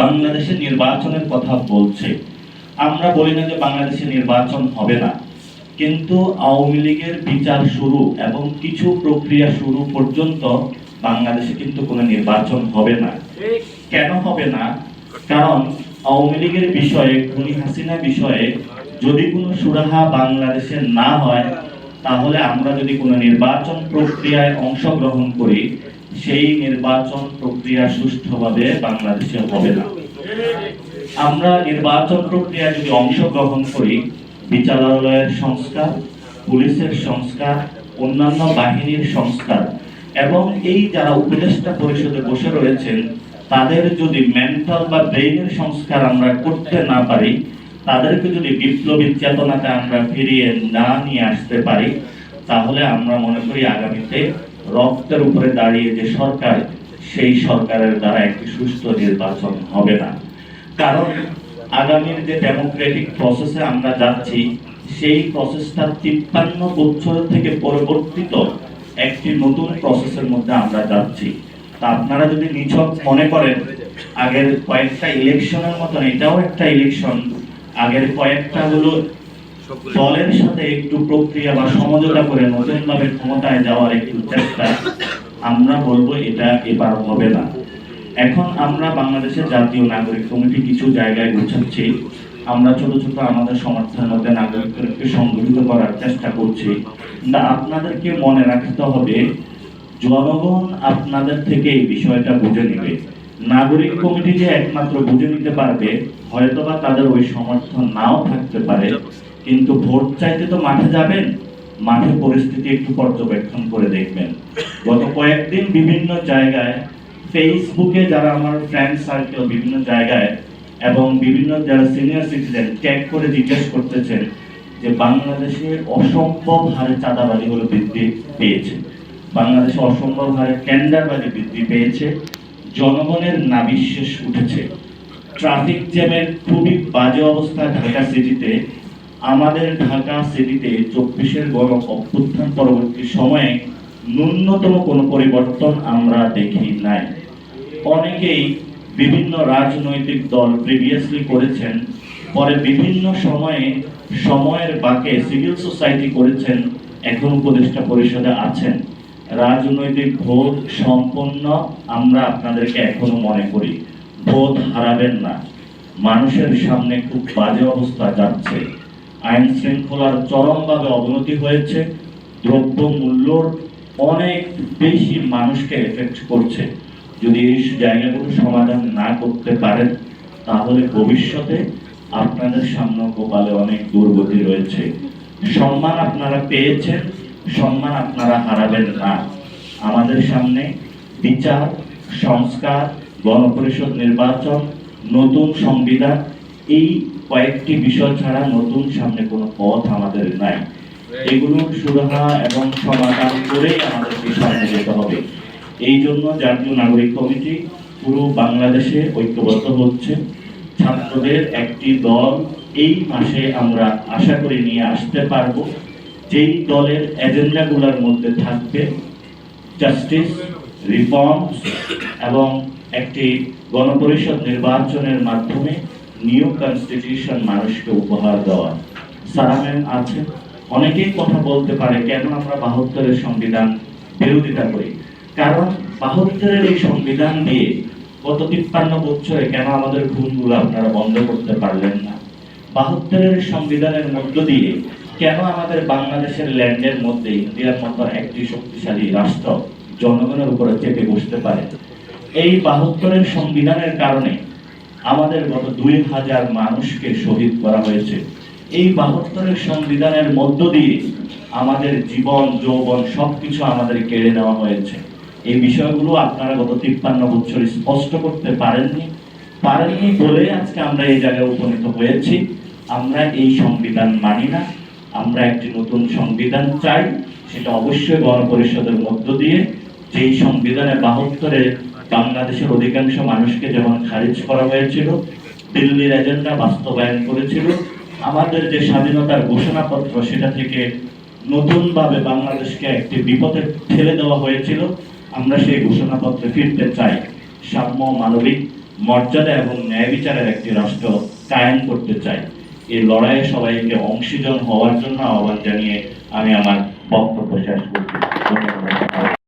বাংলাদেশে নির্বাচনের কথা বলছে। আমরা বলি না যে বাংলাদেশে নির্বাচন হবে না, কিন্তু আওয়ামী লীগের বিচার শুরু এবং কিছু প্রক্রিয়া শুরু পর্যন্ত বাংলাদেশে কিন্তু কোনো নির্বাচন হবে না। কেন হবে না? কারণ আওয়ামী লীগের বিষয়ে, খুনি হাসিনা বিষয়ে যদি কোনো সুরাহা বাংলাদেশে না হয়, তাহলে আমরা যদি কোনো নির্বাচন প্রক্রিয়ায় অংশগ্রহণ করি সেই নির্বাচন প্রক্রিয়া সুষ্ঠুভাবে বাংলাদেশে হবে না। আমরা নির্বাচন প্রক্রিয়া যদি অংশগ্রহণ করি, বিচারালয়ের সংস্কার, পুলিশের সংস্কার, অন্যান্য বাহিনীর সংস্কার, এবং এই যারা উপদেষ্টা পরিষদে বসে রয়েছেন, তাদের যদি মেন্টাল বা ব্রেইনের সংস্কার আমরা করতে না পারি, তাদেরকে যদি বিপ্লবী চেতনাতে আমরা ফিরিয়ে না নিয়ে আসতে পারি, তাহলে আমরা মনে করি আগামীতে রক্তের উপরে দাঁড়িয়ে যে সরকার, সেই সরকারের দ্বারা একটি সুস্থ নির্বাচন হবে না। কারণ আগামীর যে ডেমোক্রেটিক প্রসেসে আমরা যাচ্ছি, সেই প্রসেসটা তিপ্পান্ন বছর থেকে পরিবর্তিত একটি নতুন প্রসেসের মধ্যে আমরা যাচ্ছি। তা আপনারা যদি নিছক মনে করেন, আগের কয়েকটা ইলেকশনের মতন এটাও একটা ইলেকশন আগের কয়েকটা হলো দলের সাথে একটু প্রক্রিয়া বা সমঝোতা করে নতুন ভাবে ক্ষমতায় যাওয়ার একটু চেষ্টা, আমরা বলব এটা এবার হবে না। এখন আমরা বাংলাদেশের জাতীয় নাগরিক কমিটি কিছু জায়গায় গুছাচ্ছি আমরা ছোট ছোট আমাদের সমর্থনের মধ্যে নাগরিকদেরকে সংগঠিত করার চেষ্টা করছি। না আপনাদেরকে মনে রাখতে হবে, জনগণ আপনাদের থেকে এই বিষয়টা বুঝে নেবে। নাগরিক কমিটি যে একমাত্র বুঝে নিতে পারবে, হয়তোবা তাদের ওই সমর্থন নাও থাকতে পারে। কিন্তু ভোট চাইতে তো মাঠে যাবেন মাঠে পরিস্থিতি একটু পর্যবেক্ষণ করে দেখবেন। গত কয়েকদিন বিভিন্ন জায়গায় ফেসবুকে যারা আমার ফ্রেন্ড সার্কেল বিভিন্ন জায়গায়, এবং বিভিন্ন যারা সিনিয়র সিটিজেন ট্যাগ করে জিজ্ঞেস করতেছেন যে বাংলাদেশে অসম্ভব হারে চাঁদাবাজি হলো বৃদ্ধি পেয়েছে। বাংলাদেশে অসম্ভব হারে টেন্ডারবাজি বৃদ্ধি পেয়েছে। জনগণের নাবিশ্বাস উঠেছে। ট্রাফিক জ্যামের খুবই বাজে অবস্থা ঢাকা সিটিতে আমাদের ঢাকা সিটিতে চব্বিশের গণ অভ্যুত্থান পরবর্তী সময়ে ন্যূনতম কোনো পরিবর্তন আমরা দেখি নাই। অনেকেই বিভিন্ন রাজনৈতিক দল প্রিভিয়াসলি করেছেন, পরে বিভিন্ন সময়ে সময়ের বাকে সিভিল সোসাইটি করেছেন, এখন উপদেষ্টা পরিষদে আছেন। রাজনৈতিক ভোট সম্পন্ন আমরা আপনাদেরকে এখনও মনে করি, ভোট হারাবেন না। মানুষের সামনে খুব বাজে অবস্থা যাচ্ছে। আইন শৃঙ্খলার চরমভাবে অবনতি হয়েছে দ্রব্য মূল্যর অনেক বেশি মানুষকে এফেক্ট করছে। যদি এই জায়গাগুলো সমাধান না করতে পারেন, তাহলে ভবিষ্যতে আপনাদের সামনে কপালে অনেক দুর্গতি রয়েছে। সম্মান আপনারা পেয়েছেন, সম্মান আপনারা হারাবেন না। আমাদের সামনে বিচার, সংস্কার, গণপরিষদ নির্বাচন, নতুন সংবিধান এই কয়েকটি বিষয় ছাড়া নতুন সামনে কোনো পথ আমাদের নাই। এগুলো সুরাহা এবং সমাধান করেই আমাদেরকে সামনে যেতে হবে। এই জন্য জাতীয় নাগরিক কমিটি পুরো বাংলাদেশে ঐক্যবদ্ধ হচ্ছে। ছাত্রদের একটি দল এই মাসে আমরা আশা করি নিয়ে আসতে পারব। যেই দলের এজেন্ডাগুলোর মধ্যে থাকবে জাস্টিস রিফর্মস এবং একটি গণপরিষদ নির্বাচনের মাধ্যমে নিউ কনস্টিটিউশন মানুষকে উপহার দেওয়া। সারামেন আছে। অনেকেই কথা বলতে পারে, কেন আমরা বাহাত্তরের সংবিধান বিরোধিতা করি? কারণ বাহাত্তরের এই সংবিধান দিয়ে গত তিপ্পান্ন বছরে কেন আমাদের খুনগুলো আপনারা বন্ধ করতে পারলেন না? বাহাত্তরের সংবিধানের মধ্য দিয়ে কেন আমাদের বাংলাদেশের ল্যান্ডের মধ্যে ইন্ডিয়ার মতো একটি শক্তিশালী রাষ্ট্র জনগণের উপরে চেপে বসতে পারে? এই বাহাত্তরের সংবিধানের কারণে আমাদের গত দুই হাজার মানুষকে শহীদ করা হয়েছে। এই বাহাত্তরের সংবিধানের মধ্য দিয়ে আমাদের জীবন, যৌবন সবকিছু আমাদের কেড়ে নেওয়া হয়েছে। এই বিষয়গুলো আপনারা গত তিপ্পান্ন বছর স্পষ্ট করতে পারেননি। পারেননি বলে আজকে আমরা এই জায়গায় উপনীত হয়েছি। আমরা এই সংবিধান মানি না। আমরা একটি নতুন সংবিধান চাই। সেটা অবশ্যই গণপরিষদের মধ্য দিয়ে। যেই সংবিধানে বাহাত্তরে বাংলাদেশের অধিকাংশ মানুষকে যেমন খারিজ করা হয়েছিল দিল্লির এজেন্ডা বাস্তবায়ন করেছিল, আমাদের যে স্বাধীনতার ঘোষণাপত্র সেটা থেকে নতুনভাবে বাংলাদেশকে একটি বিপদে ঠেলে দেওয়া হয়েছিল, আমরা সেই ঘোষণাপত্রে ফিরতে চাই। সাম্য, মানবিক মর্যাদা এবং ন্যায় বিচারের একটি রাষ্ট্র কায়েম করতে চাই। এই লড়াইয়ে সবাইকে অংশীজন হওয়ার জন্য আহ্বান জানিয়ে আমি আমার বক্তব্য শেষ করছি। ধন্যবাদ।